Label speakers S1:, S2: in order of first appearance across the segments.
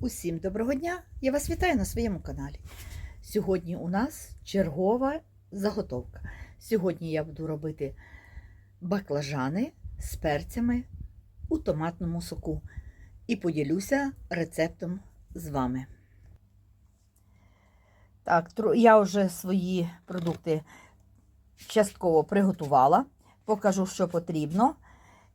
S1: Усім доброго дня! Я вас вітаю на своєму каналі. Сьогодні у нас чергова заготовка. Сьогодні я буду робити баклажани з перцями у томатному соку і поділюся рецептом з вами. Так, я вже свої продукти частково приготувала, покажу, що потрібно,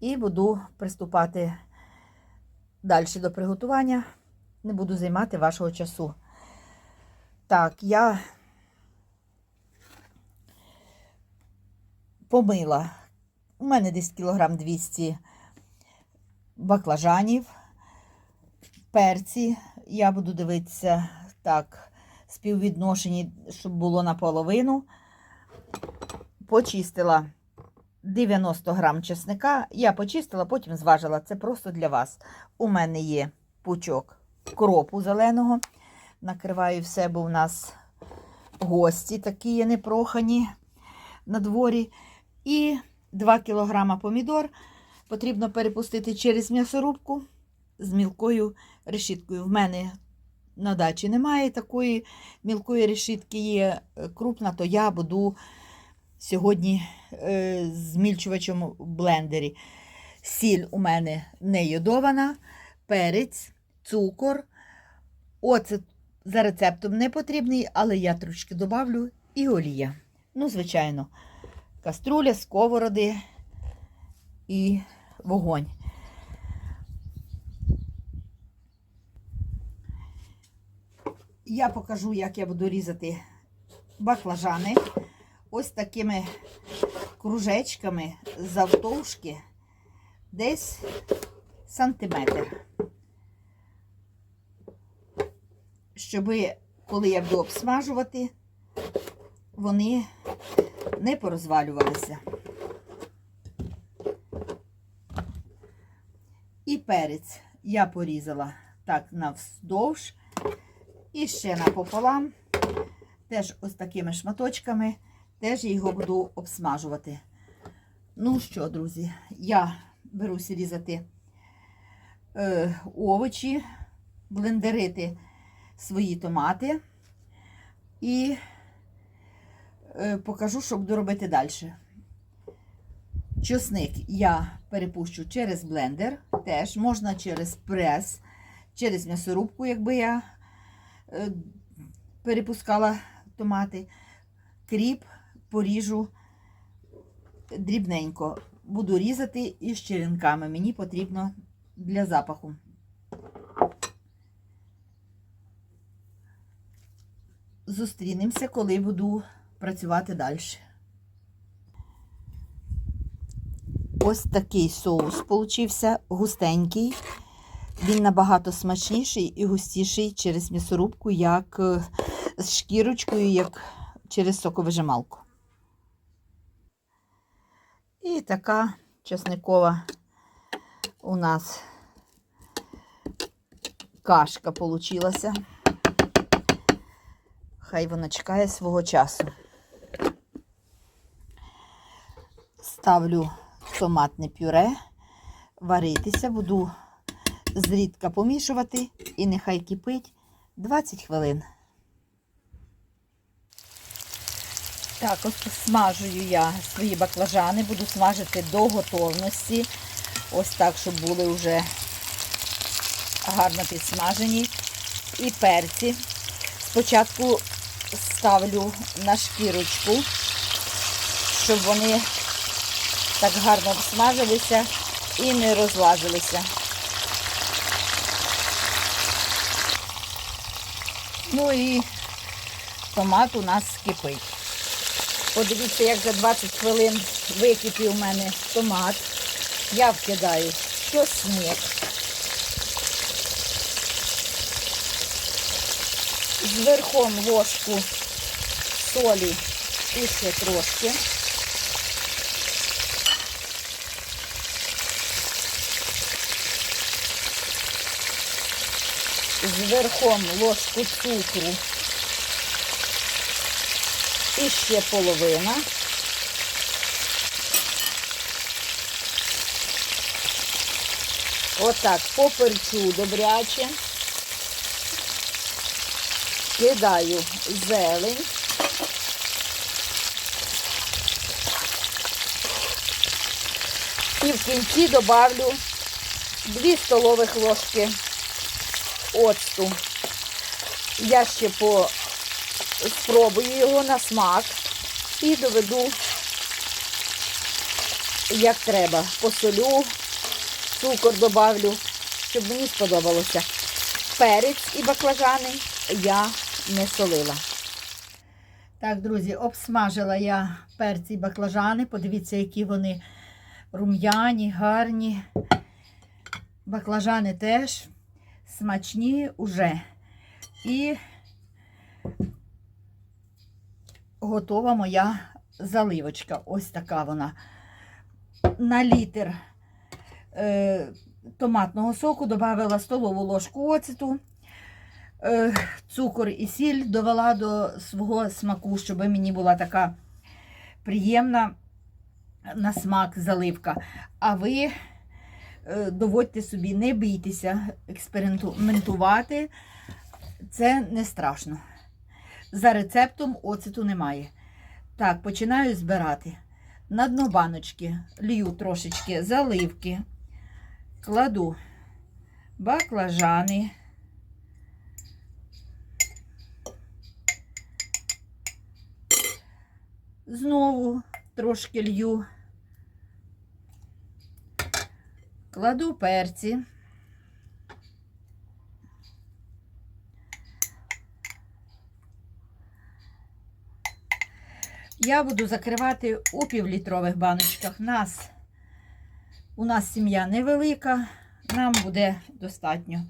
S1: і буду приступати далі до приготування. Не буду займати вашого часу. Так, я помила. У мене десь кілограм 200 баклажанів, перці. Я буду дивитися так, співвідношені, щоб було наполовину. Почистила 90 грам чесника. Я почистила, потім зважила. Це просто для вас. У мене є пучок кропу зеленого. Накриваю все, бо у нас гості такі є непрохані на дворі. І 2 кг помідор потрібно перепустити через м'ясорубку з мілкою решіткою. В мене на дачі немає такої мілкої решітки, є е, крупна, то я буду сьогодні е, змільчувачем в блендері. Сіль у мене не йодована, перець цукор. Оцет за рецептом не потрібний, але я трошки добавлю і олія. Ну, звичайно, каструля, сковороди і вогонь. Я покажу, як я буду різати баклажани. Ось такими кружечками завтовшки десь сантиметр. Щоб коли я буду обсмажувати, вони не порозвалювалися. І перець я порізала так навздовж і ще напополам, теж ось такими шматочками, теж його буду обсмажувати. Ну що, друзі, я беруся різати е, овочі, блендерити свої томати і е, покажу, що буду робити далі. Чосник я перепущу через блендер, теж можна через прес, через м'ясорубку, якби я е, перепускала томати. Кріп поріжу дрібненько. Буду різати із черенками. Мені потрібно для запаху. Зустрінемося, коли буду працювати далі. Ось такий соус получився густенький. Він набагато смачніший і густіший через м'ясорубку, як е, з шкірочкою, як через соковижималку. І така чесникова у нас кашка получилася. Хай вона чекає свого часу. Ставлю томатне пюре, варитися, буду зрідка помішувати і нехай кипить 20 хвилин. Так, ось смажую я свої баклажани, буду смажити до готовності. Ось так, щоб були вже гарно підсмажені. І перці. Спочатку ставлю на шкірочку, щоб вони так гарно обсмажилися і не розлазилися. Ну і томат у нас кипить. Подивіться, як за 20 хвилин википів у мене томат. Я вкидаю чосник. Зверхом ложку солі і ще трошки. Зверхом ложку цукру і ще половина. Отак поперчу добряче. Кидаю зелень. І в кінці добавлю 2 столових ложки оцту. Я ще по спробую його на смак і доведу, як треба. Посолю, цукор добавлю, щоб мені сподобалося. Перець і баклажани я не солила. Так, друзі, обсмажила я перці і баклажани. Подивіться, які вони рум'яні, гарні. Баклажани теж смачні уже. І готова моя заливочка. Ось така вона. На літр е, томатного соку додала столову ложку оцету, цукор і сіль довела до свого смаку, щоб мені була така приємна на смак заливка. А ви е, доводьте собі, не бійтеся експериментувати. Це не страшно. За рецептом оцету немає. Так, починаю збирати. На дно баночки лью трошечки заливки, кладу баклажани. Знову трошки лью. Кладу перці. Я буду закривати у півлітрових баночках. Нас, у нас сім'я невелика, нам буде достатньо.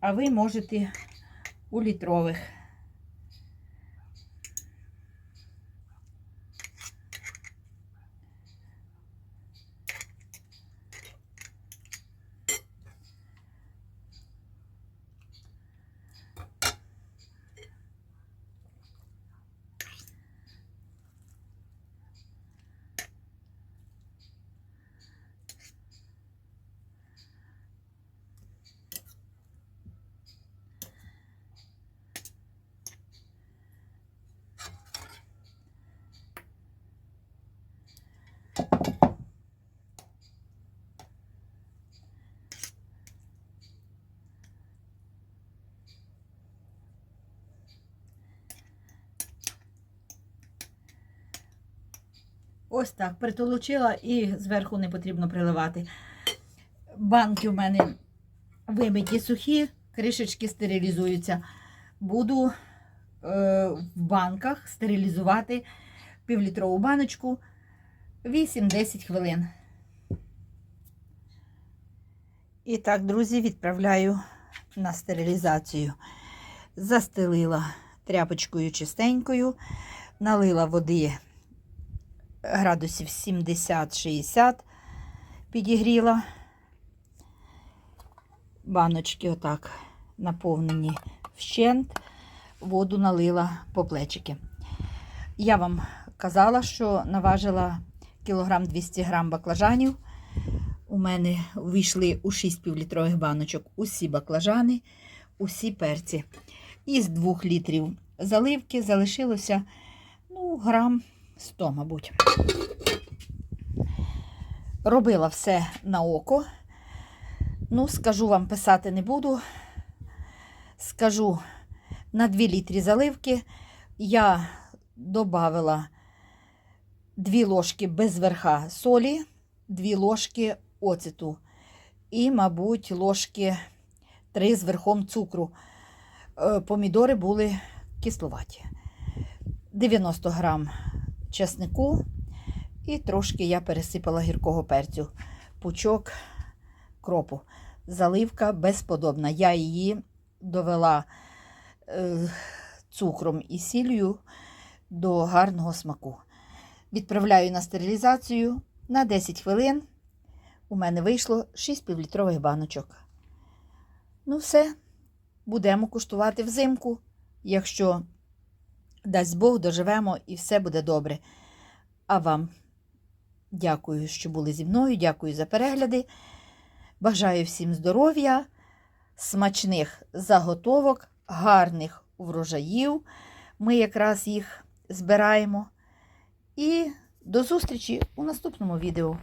S1: А ви можете у літрових. Ось так, притолочила і зверху не потрібно приливати. Банки в мене вимиті сухі, кришечки стерилізуються. Буду е, в банках стерилізувати півлітрову баночку 8-10 хвилин. І так, друзі, відправляю на стерилізацію. Застелила тряпочкою чистенькою, налила води градусів 70-60 підігріла. Баночки отак наповнені вщент, воду налила по плечики. Я вам казала, що наважила кілограм 200 грам баклажанів. У мене вийшли у 6 півлітрових баночок усі баклажани, усі перці. Із 2 літрів заливки залишилося ну, грам 100, мабуть. Робила все на око. Ну, скажу вам, писати не буду. Скажу, на 2 літрі заливки я додала 2 ложки без верха солі, 2 ложки оцету і, мабуть, ложки 3 з верхом цукру. Е, Помідори були кисловаті. 90 грам чеснику і трошки я пересипала гіркого перцю, пучок кропу. Заливка безподобна. Я її довела е, цукром і сіллю до гарного смаку. Відправляю на стерилізацію на 10 хвилин. У мене вийшло 6 півлітрових баночок. Ну, все, будемо куштувати взимку, якщо дасть Бог, доживемо і все буде добре. А вам дякую, що були зі мною. Дякую за перегляди. Бажаю всім здоров'я, смачних заготовок. гарних врожаїв. Ми якраз їх збираємо. І до зустрічі у наступному відео.